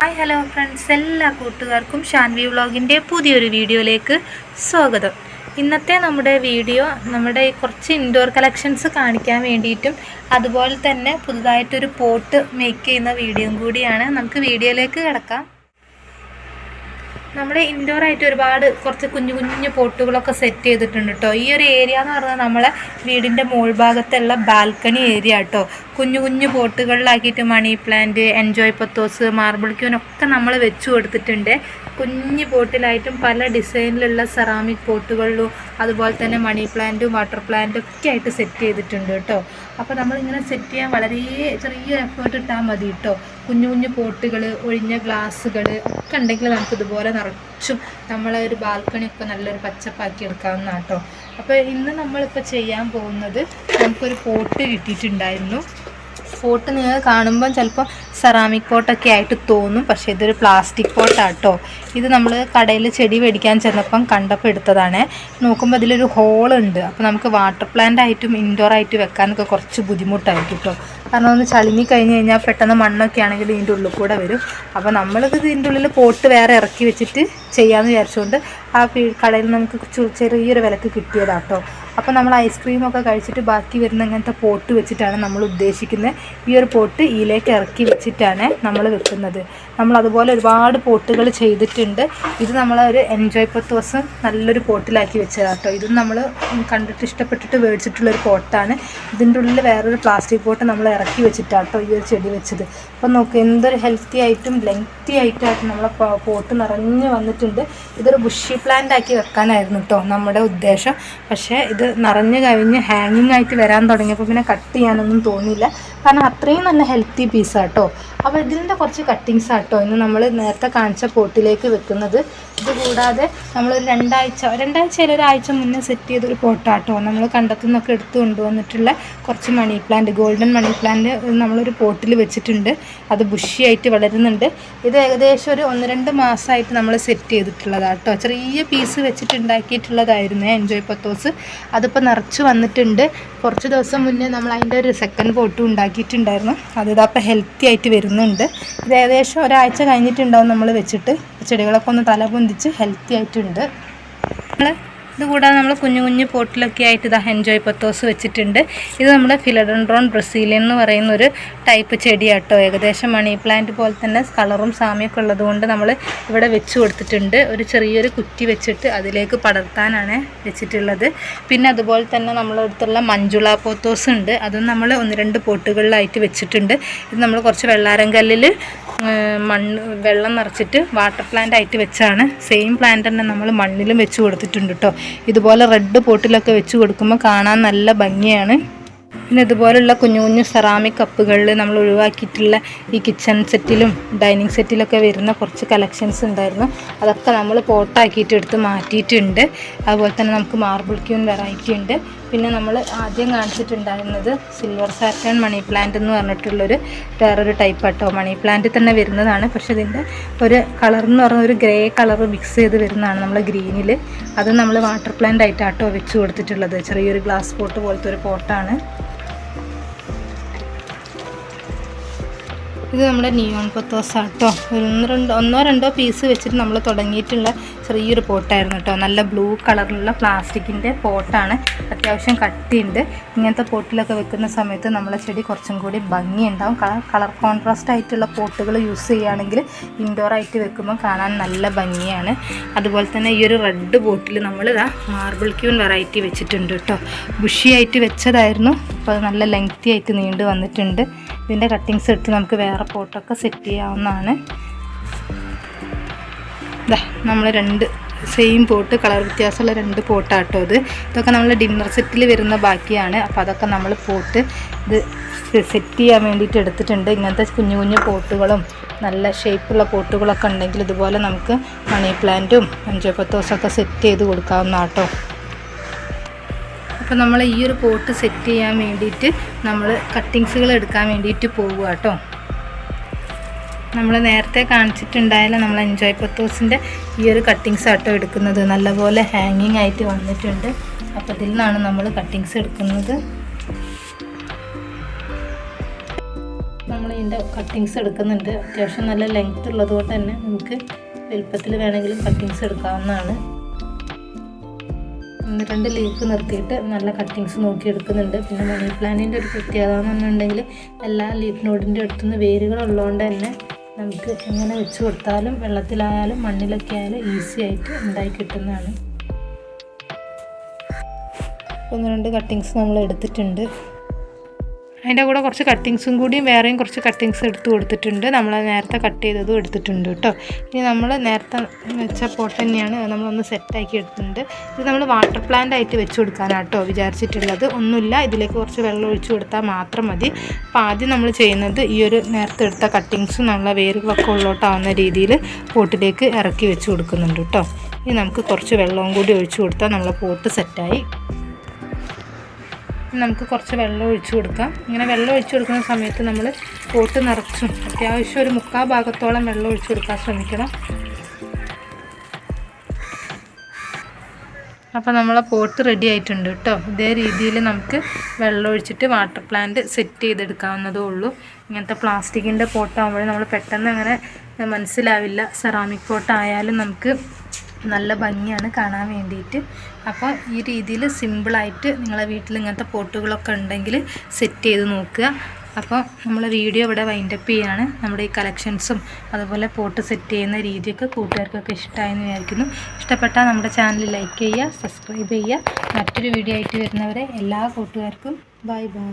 Hi hello friends എല്ലാ കൂട്ടുകാർക്കും ഷാൻവി വ്ളോഗിന്റെ പുതിയൊരു വീഡിയോയിലേക്ക് സ്വാഗതം. ഇന്നത്തെ നമ്മുടെ വീഡിയോ നമ്മുടെ കുറച്ച് ഇൻഡോർ കളക്ഷൻസ് കാണിക്കാൻ വേണ്ടിയിട്ടും അതുപോലെ തന്നെ പുതുതായിട്ടൊരു പോട്ട് മേക്ക് ചെയ്യുന്ന വീഡിയോയും കൂടിയാണ്. നമുക്ക് വീഡിയോയിലേക്ക് കിടക്കാം. നമ്മുടെ ഇൻഡോർ ആയിട്ട് ഒരുപാട് കുറച്ച് കുഞ്ഞു കുഞ്ഞു പോട്ടുകളൊക്കെ സെറ്റ് ചെയ്തിട്ടുണ്ട് കേട്ടോ ഈ ഒരു ഏരിയ എന്ന് പറഞ്ഞാൽ നമ്മളെ വീടിന്റെ മോൾ ഭാഗത്തുള്ള ബാൽക്കണി ഏരിയ കേട്ടോ കുഞ്ഞു കുഞ്ഞു പോട്ടുകളിലാക്കിയിട്ട് money plant enjoy pothos marble ക്യൂനൊക്കെ നമ്മൾ വെച്ചു കൊടുത്തിട്ടുണ്ട്. കുഞ്ഞു പോട്ടിലായിട്ടും പല ഡിസൈനിലുള്ള സെറാമിക് പോട്ടുകളിലും അതുപോലെ തന്നെ മണി പ്ലാന്റും വാട്ടർ പ്ലാന്റും ഒക്കെ ആയിട്ട് സെറ്റ് ചെയ്തിട്ടുണ്ട് കേട്ടോ. അപ്പോൾ നമ്മളിങ്ങനെ സെറ്റ് ചെയ്യാൻ വളരെ ചെറിയ എഫേർട്ട് ഇട്ടാൽ മതി കേട്ടോ. കുഞ്ഞു കുഞ്ഞു പോട്ടുകൾ ഒഴിഞ്ഞ ഗ്ലാസ്സുകൾ ഒക്കെ ഉണ്ടെങ്കിൽ നമുക്ക് ഇതുപോലെ നിറച്ചും നമ്മളെ ഒരു ബാൽക്കണി ഒക്കെ നല്ലൊരു പച്ചപ്പാക്കി എടുക്കാവുന്ന കേട്ടോ. അപ്പോൾ ഇന്ന് നമ്മളിപ്പോൾ ചെയ്യാൻ പോകുന്നത് നമുക്കൊരു പോട്ട് കിട്ടിയിട്ടുണ്ടായിരുന്നു. പോട്ട് നിങ്ങൾ കാണുമ്പം ചിലപ്പോൾ സെറാമിക് പോട്ടൊക്കെ ആയിട്ട് തോന്നും. പക്ഷേ ഇതൊരു പ്ലാസ്റ്റിക് പോട്ടാട്ടോ. ഇത് നമ്മൾ കടയിൽ ചെടി മേടിക്കാൻ ചെന്നപ്പം കണ്ടപ്പോൾ എടുത്തതാണ്. നോക്കുമ്പോൾ ഇതിലൊരു ഹോളുണ്ട് അപ്പോൾ നമുക്ക് വാട്ടർ പ്ലാന്റ് ആയിട്ടും ഇൻഡോർ ആയിട്ട് വെക്കാനൊക്കെ കുറച്ച് ബുദ്ധിമുട്ടായിരിക്കും കേട്ടോ കാരണം ഒന്ന് ചളിങ്ങി കഴിഞ്ഞ് കഴിഞ്ഞാൽ പെട്ടെന്ന് മണ്ണൊക്കെ ആണെങ്കിൽ ഇതിന്റെ ഉള്ളിൽ കൂടെ വരും. അപ്പോൾ നമ്മളിത് ഇതിന്റെ ഉള്ളിൽ പോട്ട് വേറെ ഇറക്കി വെച്ചിട്ട് ചെയ്യാമെന്ന് വിചാരിച്ചുകൊണ്ട് ആ കടയിൽ നമുക്ക് ചെറിയൊരു വിലക്ക് കിട്ടിയതാട്ടോ. അപ്പോൾ നമ്മൾ ഐസ്ക്രീമൊക്കെ കഴിച്ചിട്ട് ബാക്കി വരുന്ന ഇങ്ങനത്തെ പോട്ട് വെച്ചിട്ടാണ് നമ്മൾ ഉദ്ദേശിക്കുന്നത് ഈ ഒരു പോട്ട് ഇതിലേക്ക് ഇറക്കി വെച്ചിട്ടാണ് നമ്മൾ വെക്കുന്നത്. നമ്മൾ അതുപോലെ ഒരുപാട് പോട്ടുകൾ ചെയ്തിട്ടുണ്ട്. ഇത് നമ്മൾ ഒരു എൻജോയ് പത്ത് ദിവസം നല്ലൊരു പോട്ടിലാക്കി വെച്ചതാണ് കേട്ടോ ഇതും നമ്മൾ കണ്ടിട്ട് ഇഷ്ടപ്പെട്ടിട്ട് മേടിച്ചിട്ടുള്ളൊരു പോട്ടാണ് ഇതിന്റെ ഉള്ളിൽ വേറൊരു പ്ലാസ്റ്റിക് പോട്ട് നമ്മൾ ഇറക്കി വെച്ചിട്ടാണ് കേട്ടോ ഈ ഒരു ചെടി വെച്ചത്. അപ്പോൾ നോക്ക് എന്തൊരു ഹെൽത്തി ആയിട്ടും ലെങ്തി ആയിട്ടായിട്ട് നമ്മളെ പോട്ട് നിറഞ്ഞു വന്നിട്ടുണ്ട്. ഇതൊരു ബുഷി പ്ലാന്റ് ആക്കി വെക്കാനായിരുന്നു കേട്ടോ നമ്മുടെ ഉദ്ദേശം. പക്ഷേ ഇത് നിറഞ്ഞു കഴിഞ്ഞ് ഹാങ്ങിങ് ആയിട്ട് വരാൻ തുടങ്ങിയപ്പോൾ പിന്നെ കട്ട് ചെയ്യാനൊന്നും തോന്നിയില്ല. കാരണം അത്രയും നല്ല ഹെൽത്തി പീസ് ആട്ടോ. അപ്പോൾ ഇതിന്റെ കുറച്ച് കട്ടിങ്സ് ആട്ടോ. ഇന്ന് നമ്മൾ നേരത്തെ കാണിച്ച പോട്ടിലേക്ക് വെക്കുന്നത്. ഇത് നമ്മൾ നമ്മളൊരു രണ്ടാഴ്ച രണ്ടാഴ്ചയിൽ ഒരാഴ്ച മുന്നേ സെറ്റ് ചെയ്തൊരു പോട്ടാട്ടോ. നമ്മൾ കണ്ടത്തുനിന്നൊക്കെ നിന്നൊക്കെ എടുത്തു കൊണ്ടുവന്നിട്ടുള്ള കുറച്ച് money plant golden money plant നമ്മളൊരു പോട്ടിൽ വെച്ചിട്ടുണ്ട്. അത് ബുഷിയായിട്ട് വളരുന്നുണ്ട്. ഇത് ഏകദേശം ഒരു ഒന്ന് രണ്ട് മാസമായിട്ട് നമ്മൾ സെറ്റ് ചെയ്തിട്ടുള്ളതാട്ടോ. ചെറിയ പീസ് വെച്ചിട്ട് ഉണ്ടാക്കിയിട്ടുള്ളതായിരുന്നു എൻജോയ് പത്തോസ് അതിപ്പോൾ നിറച്ച് വന്നിട്ടുണ്ട്. കുറച്ച് ദിവസം മുന്നേ നമ്മൾ അതിന്റെ ഒരു സെക്കൻഡ് ഫോട്ടോ ഉണ്ടാക്കിയിട്ടുണ്ടായിരുന്നു. അതിത് അപ്പം ഹെൽത്തി ആയിട്ട് വരുന്നുണ്ട്. ഇത് ഏകദേശം ഒരാഴ്ച കഴിഞ്ഞിട്ടുണ്ടാവും നമ്മൾ വെച്ചിട്ട്. ചെടികളൊക്കെ ഒന്ന് തല പൊന്തിച്ച് ഹെൽത്തി ആയിട്ടുണ്ട്. നമ്മൾ ഇത് കൂടാതെ നമ്മൾ കുഞ്ഞു കുഞ്ഞു പോട്ടിലൊക്കെ ആയിട്ട് ഇതാ എൻജോയ് പത്തോസ് വെച്ചിട്ടുണ്ട്. ഇത് നമ്മുടെ ഫിലഡൻഡ്രോൺ ബ്രസീലിയൻ എന്ന് പറയുന്ന ഒരു ടൈപ്പ് ചെടിയാട്ടോ. ഏകദേശം മണി പ്ലാന്റ് പോലെ തന്നെ കളറും സാമ്യമൊക്കെ ഉള്ളതുകൊണ്ട് നമ്മൾ ഇവിടെ വെച്ച് കൊടുത്തിട്ടുണ്ട്. ഒരു ചെറിയൊരു കുറ്റി വെച്ചിട്ട് അതിലേക്ക് പടർത്താനാണ് വെച്ചിട്ടുള്ളത്. പിന്നെ അതുപോലെ തന്നെ നമ്മളടുത്തുള്ള മഞ്ജുള പോത്തോസ് ഉണ്ട്. അതും നമ്മൾ ഒന്ന് രണ്ട് പോട്ടുകളിലായിട്ട് വെച്ചിട്ടുണ്ട്. ഇത് നമ്മൾ കുറച്ച് വെള്ളാരം കല്ലിൽ മണ്ണ് വെള്ളം നിറച്ചിട്ട് വാട്ടർ പ്ലാന്റ് ആയിട്ട് വെച്ചാണ്. സെയിം പ്ലാന്റ് തന്നെ നമ്മൾ മണ്ണിലും വെച്ച് കൊടുത്തിട്ടുണ്ട് കേട്ടോ ഇതുപോലെ റെഡ് പോട്ടിലൊക്കെ വെച്ച് കൊടുക്കുമ്പോൾ കാണാൻ നല്ല ഭംഗിയാണ്. പിന്നെ ഇതുപോലുള്ള കുഞ്ഞു കുഞ്ഞു സെറാമിക് കപ്പുകളിൽ നമ്മൾ ഒഴിവാക്കിയിട്ടുള്ള ഈ കിച്ചൺ സെറ്റിലും ഡൈനിങ് സെറ്റിലൊക്കെ വരുന്ന കുറച്ച് കളക്ഷൻസ് ഉണ്ടായിരുന്നു. അതൊക്കെ നമ്മൾ പോട്ടാക്കിയിട്ട് എടുത്ത് മാറ്റിയിട്ടുണ്ട്. അതുപോലെ തന്നെ നമുക്ക് മാർബിൾ ക്യൂൺ വെറൈറ്റി ഉണ്ട്. പിന്നെ നമ്മൾ ആദ്യം കാണിച്ചിട്ടുണ്ടായിരുന്നത് സിൽവർ സാറ്റേൺ മണി പ്ലാന്റ് എന്ന് പറഞ്ഞിട്ടുള്ളൊരു വേറൊരു ടൈപ്പ് ആട്ടോ. മണി പ്ലാന്റ് തന്നെ വരുന്നതാണ്. പക്ഷെ ഇതിന്റെ ഒരു കളർ എന്ന് പറഞ്ഞ ഒരു ഗ്രേ കളർ മിക്സ് ചെയ്ത് വരുന്നതാണ് നമ്മൾ ഗ്രീനിൽ അത് നമ്മൾ വാട്ടർ പ്ലാന്റ് ആയിട്ടാട്ടോ വെച്ച് കൊടുത്തിട്ടുള്ളത്. ചെറിയൊരു ഗ്ലാസ് പോട്ട് പോലത്തെ ഒരു പോട്ടാണ് ഇത് നമ്മുടെ നിയോൺ പത്തോസ് ആട്ടോ ഒരു ഒന്ന് രണ്ടോ ഒന്നോ രണ്ടോ പീസ് വെച്ചിട്ട് നമ്മൾ തുടങ്ങിയിട്ടുള്ള ചെറിയൊരു പോട്ടായിരുന്നു കേട്ടോ നല്ല ബ്ലൂ കളറിലുള്ള പ്ലാസ്റ്റിക്കിന്റെ പോട്ടാണ്. അത്യാവശ്യം കട്ടിയുണ്ട്. ഇങ്ങനത്തെ പോട്ടിലൊക്കെ വെക്കുന്ന സമയത്ത് നമ്മളെ ചെടി കുറച്ചും കൂടി ഭംഗിയുണ്ടാവും. കളർ കളർ കോൺട്രാസ്റ്റ് ആയിട്ടുള്ള പോട്ടുകൾ യൂസ് ചെയ്യുകയാണെങ്കിൽ ഇൻഡോർ ആയിട്ട് വെക്കുമ്പോൾ കാണാൻ നല്ല ഭംഗിയാണ്. അതുപോലെ തന്നെ ഈ ഒരു റെഡ് ബോട്ടിൽ നമ്മൾ ഇതാ മാർബിൾ ക്യൂൺ വെറൈറ്റി വെച്ചിട്ടുണ്ട് കേട്ടോ ബുഷിയായിട്ട് വെച്ചതായിരുന്നു. അപ്പോൾ അത് നല്ല ലെങ്തി ആയിട്ട് നീണ്ടു വന്നിട്ടുണ്ട്. ഇതിന്റെ കട്ടിങ്സ് എടുത്ത് നമുക്ക് വേറെ പോട്ടൊക്കെ സെറ്റ് ചെയ്യാവുന്നതാണ്. ഇതാ നമ്മൾ രണ്ട് സെയിം പോട്ട് കളർ വ്യത്യാസമുള്ള രണ്ട് പോട്ടാട്ടോ ഇത്. ഇതൊക്കെ നമ്മൾ ഡിന്നർ സെറ്റിൽ വരുന്ന ബാക്കിയാണ്. അപ്പോൾ അതൊക്കെ നമ്മൾ പോട്ട് ഇത് സെറ്റ് ചെയ്യാൻ വേണ്ടിയിട്ട് എടുത്തിട്ടുണ്ട്. ഇങ്ങനത്തെ കുഞ്ഞു കുഞ്ഞു പോട്ടുകളും നല്ല ഷേപ്പുള്ള പോട്ടുകളൊക്കെ ഉണ്ടെങ്കിൽ ഇതുപോലെ നമുക്ക് മണി പ്ലാന്റും അഞ്ചോപ്പത്തോസൊക്കെ സെറ്റ് ചെയ്ത് കൊടുക്കാവുന്ന കേട്ടോ അപ്പോൾ നമ്മൾ ഈ ഒരു പോട്ട് സെറ്റ് ചെയ്യാൻ വേണ്ടിയിട്ട് നമ്മൾ കട്ടിങ്സുകൾ എടുക്കാൻ വേണ്ടിയിട്ട് പോവുക കേട്ടോ നമ്മൾ നേരത്തെ കാണിച്ചിട്ടുണ്ടായാലും നമ്മൾ എൻജോയ് പത്തോസിന്റെ ഈ ഒരു കട്ടിങ്സ് ആട്ടോ എടുക്കുന്നത്. നല്ലപോലെ ഹാങ്ങിങ് ആയിട്ട് വന്നിട്ടുണ്ട്. അപ്പോൾ ഇതിൽ നിന്നാണ് നമ്മൾ കട്ടിങ്സ് എടുക്കുന്നത്. നമ്മൾ ഇതിന്റെ കട്ടിങ്സ് എടുക്കുന്നുണ്ട്. അത്യാവശ്യം നല്ല ലെങ്ത് ഉള്ളത് കൊണ്ട് തന്നെ നമുക്ക് വലുപ്പത്തിൽ വേണമെങ്കിലും കട്ടിങ്സ് എടുക്കാവുന്നതാണ്. ഒന്ന് രണ്ട് ലീഫ് നിർത്തിയിട്ട് നല്ല കട്ടിങ്സ് നോക്കി എടുക്കുന്നുണ്ട്. പിന്നെ മണി പ്ലാന്റിന്റെ ഒരു പ്രത്യേകത എന്നുണ്ടെങ്കിൽ എല്ലാ ലീഫ് നോഡിന്റെ അടുത്തുനിന്ന് വേരുകൾ ഉള്ളതുകൊണ്ട് തന്നെ നമുക്ക് എങ്ങനെ വെച്ച് കൊടുത്താലും വെള്ളത്തിലായാലും മണ്ണിലൊക്കെ ആയാലും ഈസി ആയിട്ട് ഉണ്ടായി കിട്ടുന്നതാണ്. ഒന്ന് രണ്ട് കട്ടിങ്സ് നമ്മൾ എടുത്തിട്ടുണ്ട് അതിന്റെ കൂടെ കുറച്ച് കട്ടിങ്സും കൂടിയും വേറെയും കുറച്ച് കട്ടിങ്സ് എടുത്ത് കൊടുത്തിട്ടുണ്ട്. നമ്മൾ നേരത്തെ കട്ട് ചെയ്തതും എടുത്തിട്ടുണ്ട് കേട്ടോ. ഇനി നമ്മൾ നേരത്തെ വെച്ച പോട്ട് തന്നെയാണ് നമ്മളൊന്ന് സെറ്റാക്കി എടുത്തിട്ടുണ്ട്. ഇത് നമ്മൾ വാട്ടർ പ്ലാന്റ് ആയിട്ട് വെച്ച് കൊടുക്കാനാണ് കേട്ടോ വിചാരിച്ചിട്ടുള്ളത്. ഒന്നുമില്ല ഇതിലേക്ക് കുറച്ച് വെള്ളം ഒഴിച്ചു കൊടുത്താൽ മാത്രം മതി. അപ്പോൾ ആദ്യം നമ്മൾ ചെയ്യുന്നത് ഈ ഒരു നേരത്തെ എടുത്ത കട്ടിങ്സും നമ്മളെ വേരുകളൊക്കെ ഉള്ളോട്ടാവുന്ന രീതിയിൽ പോട്ടിലേക്ക് ഇറക്കി വെച്ച് കൊടുക്കുന്നുണ്ട് കേട്ടോ. ഇനി നമുക്ക് കുറച്ച് വെള്ളവും കൂടി ഒഴിച്ചു കൊടുത്താൽ നമ്മളെ പോട്ട് സെറ്റായി നമുക്ക് കുറച്ച് വെള്ളം ഒഴിച്ചു കൊടുക്കാം. ഇങ്ങനെ വെള്ളം ഒഴിച്ചു കൊടുക്കുന്ന സമയത്ത് നമ്മൾ പോട്ട് നിറച്ചും അത്യാവശ്യം ഒരു മുക്കാൽ ഭാഗത്തോളം വെള്ളം ഒഴിച്ചു കൊടുക്കാൻ ശ്രമിക്കണം. അപ്പോൾ നമ്മളെ പോട്ട് റെഡി ആയിട്ടുണ്ട് കേട്ടോ. ഇതേ രീതിയിൽ നമുക്ക് വെള്ളം ഒഴിച്ചിട്ട് വാട്ടർ പ്ലാന്റ് സെറ്റ് ചെയ്തെടുക്കാവുന്നതേ ഉള്ളൂ. ഇങ്ങനത്തെ പ്ലാസ്റ്റിക്കിന്റെ പോട്ടാകുമ്പോഴേ നമ്മൾ പെട്ടെന്ന് അങ്ങനെ മനസ്സിലാവില്ല. സെറാമിക് പോട്ടായാലും നമുക്ക് നല്ല ഭംഗിയാണ് കാണാൻ വേണ്ടിയിട്ട്. അപ്പോൾ ഈ രീതിയിൽ സിമ്പിളായിട്ട് നിങ്ങളെ വീട്ടിൽ ഇങ്ങനത്തെ പോട്ടുകളൊക്കെ ഉണ്ടെങ്കിൽ സെറ്റ് ചെയ്ത് നോക്കുക. അപ്പോൾ നമ്മൾ വീഡിയോ ഇവിടെ വൈൻഡപ്പ് ചെയ്യാണ്. നമ്മുടെ ഈ കളക്ഷൻസും അതുപോലെ പോട്ട് സെറ്റ് ചെയ്യുന്ന രീതിയൊക്കെ കൂട്ടുകാർക്കൊക്കെ ഇഷ്ടമായെന്ന് വിചാരിക്കുന്നു. ഇഷ്ടപ്പെട്ടാൽ നമ്മുടെ ചാനൽ ലൈക്ക് ചെയ്യുക സബ്സ്ക്രൈബ് ചെയ്യുക. മറ്റൊരു വീഡിയോ ആയിട്ട് വരുന്നവരെ എല്ലാ കൂട്ടുകാർക്കും ബൈ ബൈ